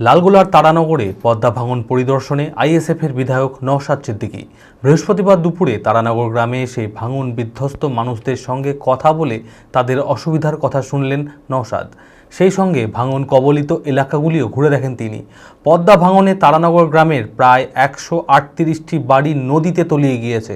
লালগোলার তারানগরে পদ্মা ভাঙন পরিদর্শনে আইএসএফের বিধায়ক নওশাদ সিদ্দিকী। বৃহস্পতিবার দুপুরে তারানগর গ্রামে এসে ভাঙন বিধ্বস্ত মানুষদের সঙ্গে কথা বলে তাদের অসুবিধার কথা শুনলেন নওশাদ। সেই সঙ্গে ভাঙন কবলিত এলাকাগুলিও ঘুরে দেখেন তিনি। পদ্মা ভাঙনে তারানগর গ্রামের প্রায় একশো আটত্রিশটি বাড়ি নদীতে তলিয়ে গিয়েছে।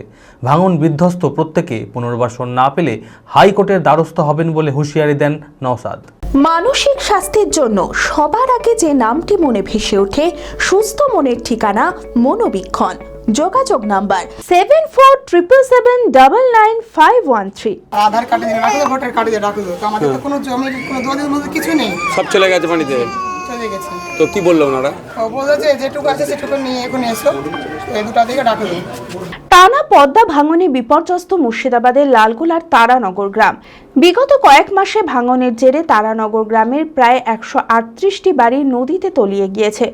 ভাঙন বিধ্বস্ত প্রত্যেকে পুনর্বাসন না পেলে হাইকোর্টের দ্বারস্থ হবেন বলে হুঁশিয়ারি দেন নওশাদ। মানসিক স্বাস্থ্যের জন্য সবার আগে যে নামটি মনে ভেসে ওঠে সুস্থ মনের ঠিকানা মনোবীক্ষণ। যোগাযোগ number seven four triple seven double nine five one three Aadhaar কার্ডে দিয়ে ভোটার কার্ডে দিয়ে রাখল তো আমাদের তো কোনো জমি কোনো দলিল মধ্যে কিছু নেই। সব চলে গেছে পানিতে চলে গেছে। তো কি বলল ওনারা? ও বলেছে যেটুকু আছে সেটুকু নিয়ে এখন এসো। এই দুটা দিকে রাখল টানা পদ্মা ভাঙনে বিপর্যস্ত মুর্শিদাবাদের লালগোলার তারানগর গ্রাম। বিগত কয়েক মাসে ভাঙনের জেরে তারানগর গ্রামের প্রায় একশো আটত্রিশটি বাড়ি নদীতে তলিয়ে গিয়েছে।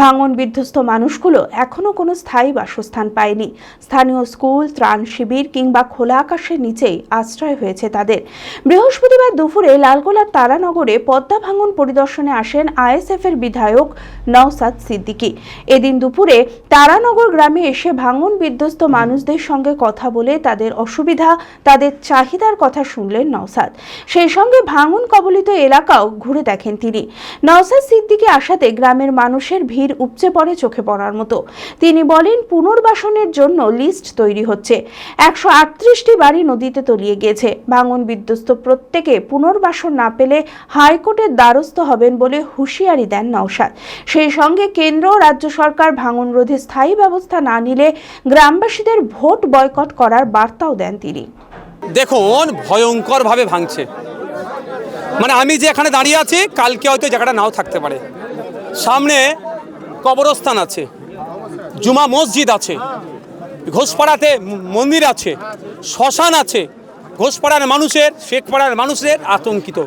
ভাঙন বিধ্বস্ত মানুষগুলো এখনও কোনো স্থায়ী বাসস্থান পায়নি। স্থানীয় স্কুল ত্রাণ শিবির কিংবা খোলা আকাশের নিচেই আশ্রয় হয়েছে তাদের। বৃহস্পতিবার দুপুরে লালগোলার তারানগরে পদ্মা ভাঙন পরিদর্শনে আসেন আইএসএফ এর বিধায়ক নওসাদ সিদ্দিকী। এদিন দুপুরে তারানগর গ্রামে এসে ভাঙন বিধ্বস্ত মানুষদের সঙ্গে কথা বলে তাদের অসুবিধা, তাদের চাহিদার কথা শুনলেন নওসাদ সেই সঙ্গে ভাঙন কবলিত এলাকাও ঘুরে দেখেন তিনি। নওসাদ সিদ্দিকী আসাতে গ্রামের মানুষের ভিড় উপচে পড়ে চোখে পড়ার মতো। তিনি বলেন, পুনর্বাসনের জন্য লিস্ট তৈরি হচ্ছে। একশো আটত্রিশটি বাড়ি নদীতে তলিয়ে গিয়েছে। ভাঙন বিধ্বস্ত প্রত্যেকে পুনর্বাসন না পেলে হাইকোর্টের দ্বারস্থ হবেন বলে হুঁশিয়ারি দেন নওশাদ। সেই সঙ্গে কেন্দ্র রাজ্য সরকার ভাঙন রোধে স্থায়ী ব্যবস্থা না নিলে গ্রামবাসীদের ভোট বয়কট করার বার্তাও দেন তিনি। দেখুন, ভয়ঙ্করভাবে ভাঙছে। মানে আমি যে এখানে দাঁড়িয়ে আছি, কালকে হয়তো জায়গাটা নাও থাকতে পারে। সামনে কবরস্থান আছে, জুমা মসজিদ আছে, ঘোষপাড়াতে মন্দির আছে, শ্মশান আছে। ঘোষপাড়ার মানুষের, শেখপাড়ার মানুষের আতঙ্কিত।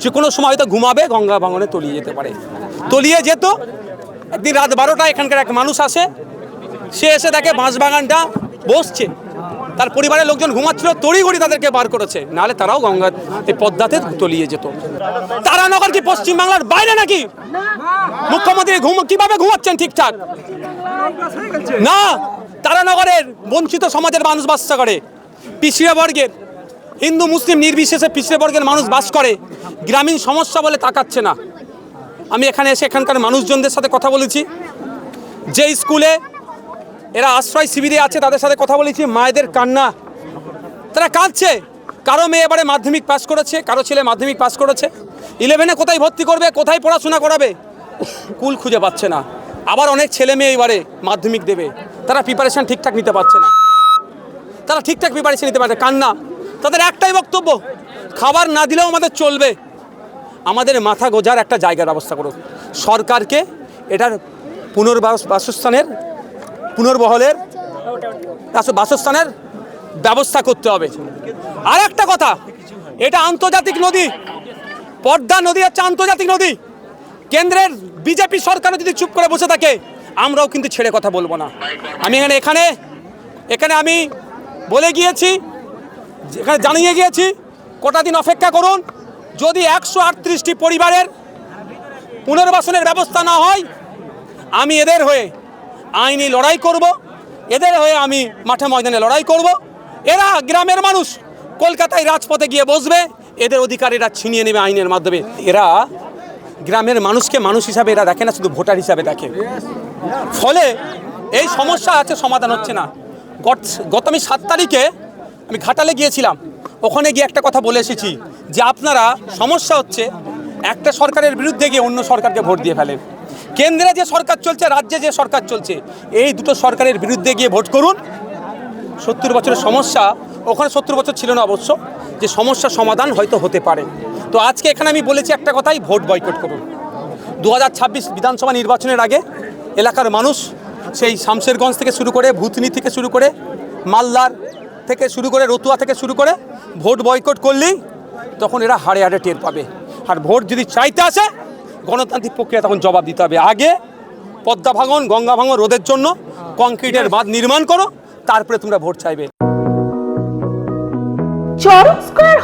যে কোনো সময় হয়তো ঘুমাবে, গঙ্গা ভাঙনে তলিয়ে যেতে পারে। তলিয়ে যেত। একদিন রাত বারোটা এখানকার এক মানুষ আসে। সে এসে দেখে বাঁশবাগানটা বসছে। তার পরিবারের লোকজন ঘুমাচ্ছিল, তড়িঘড়ি তাদেরকে বার করেছে। নাহলে তারাও গঙ্গা এই পদ্মাতে তলিয়ে যেত। তারানগর কি পশ্চিমবাংলার বাইরে নাকি? মুখ্যমন্ত্রী ঘুম, কীভাবে ঘুমাচ্ছেন ঠিকঠাক? না, তারানগরের বঞ্চিত সমাজের মানুষ বাস করে। পিছিয়ে বর্গের, হিন্দু, মুসলিম নির্বিশেষে পিছিয়ে বর্গের মানুষ বাস করে। গ্রামীণ সমস্যা বলে তাকাচ্ছে না। আমি এখানে এসে এখানকার মানুষজনদের সাথে কথা বলেছি। যে স্কুলে এরা আশ্রয় শিবিরে আছে, তাদের সাথে কথা বলেছি। মায়েদের কান্না। তারা কাঁদছে। কারও মেয়ে এবারে মাধ্যমিক পাস করেছে, কারও ছেলে মাধ্যমিক পাস করেছে। ইলেভেনে কোথায় ভর্তি করবে, কোথায় পড়াশোনা করাবে? কুল খুঁজে পাচ্ছে না। আবার অনেক ছেলে মেয়ে এবারে মাধ্যমিক দেবে। তারা প্রিপারেশন ঠিকঠাক নিতে পারছে না। তারা ঠিকঠাক প্রিপারেশান নিতে পারছে কান্না। তাদের একটাই বক্তব্য, খাবার না দিলেও আমাদের চলবে। আমাদের মাথা গোজার একটা জায়গার ব্যবস্থা করুক সরকারকে এটার পুনর্বাস বাসস্থানের, পুনর্বহলের, বাস- বাসস্থানের ব্যবস্থা করতে হবে। আর একটা কথা, এটা আন্তর্জাতিক নদী। পদ্মা নদী হচ্ছে আন্তর্জাতিক নদী। কেন্দ্রের বিজেপি সরকারও যদি চুপ করে বসে থাকে, আমরাও কিন্তু ছেড়ে কথা বলব না। আমি এখানে এখানে এখানে আমি বলে গিয়েছি, এখানে জানিয়ে গিয়েছি, কটা দিন অপেক্ষা করুন। যদি একশো আটত্রিশটি পরিবারের পুনর্বাসনের ব্যবস্থা না হয়, আমি এদের হয়ে আইনি লড়াই করব, এদের হয়ে আমি মাঠে ময়দানে লড়াই করব। এরা গ্রামের মানুষ, কলকাতায় রাজপথে গিয়ে বসবে, এদের অধিকার এরা ছিনিয়ে নেবে আইনের মাধ্যমে। এরা গ্রামের মানুষকে মানুষ হিসাবে এরা দেখে না, শুধু ভোটার হিসাবে দেখে। ফলে এই সমস্যা আছে, সমাধান হচ্ছে না। গত- আমি সাত তারিখে আমি ঘাটালে গিয়েছিলাম। ওখানে গিয়ে একটা কথা বলে এসেছি যে আপনারা সমস্যা হচ্ছে, একটা সরকারের বিরুদ্ধে গিয়ে অন্য সরকারকে ভোট দিয়ে ফেলেন কেন্দ্রে যে সরকার চলছে, রাজ্যে যে সরকার চলছে, এই দুটো সরকারের বিরুদ্ধে গিয়ে ভোট করুন। সত্তর বছরের সমস্যা, ওখানে সত্তর বছর ছিল না অবশ্য, যে সমস্যার সমাধান হয়তো হতে পারে। তো আজকে এখানে আমি বলেছি একটা কথাই, ভোট বয়কট করুন। দু হাজার ছাব্বিশ বিধানসভা নির্বাচনের আগে এলাকার মানুষ সেই শামশেরগঞ্জ থেকে শুরু করে, ভূতনি থেকে শুরু করে, মালদার থেকে শুরু করে, রতুয়া থেকে শুরু করে ভোট বয়কট করলেই তখন এরা হাড়ে হাড়ে টের পাবে। আর ভোট যদি চাইতে আসে, গণতান্ত্রিক প্রক্রিয়া তখন জবাব দিতে হবে। আগে পদ্মা ভাঙন, গঙ্গা ভাঙন রোদের জন্য কংক্রিটের বাঁধ নির্মাণ করো, তারপরে তোমরা ভোট চাইবে। চরম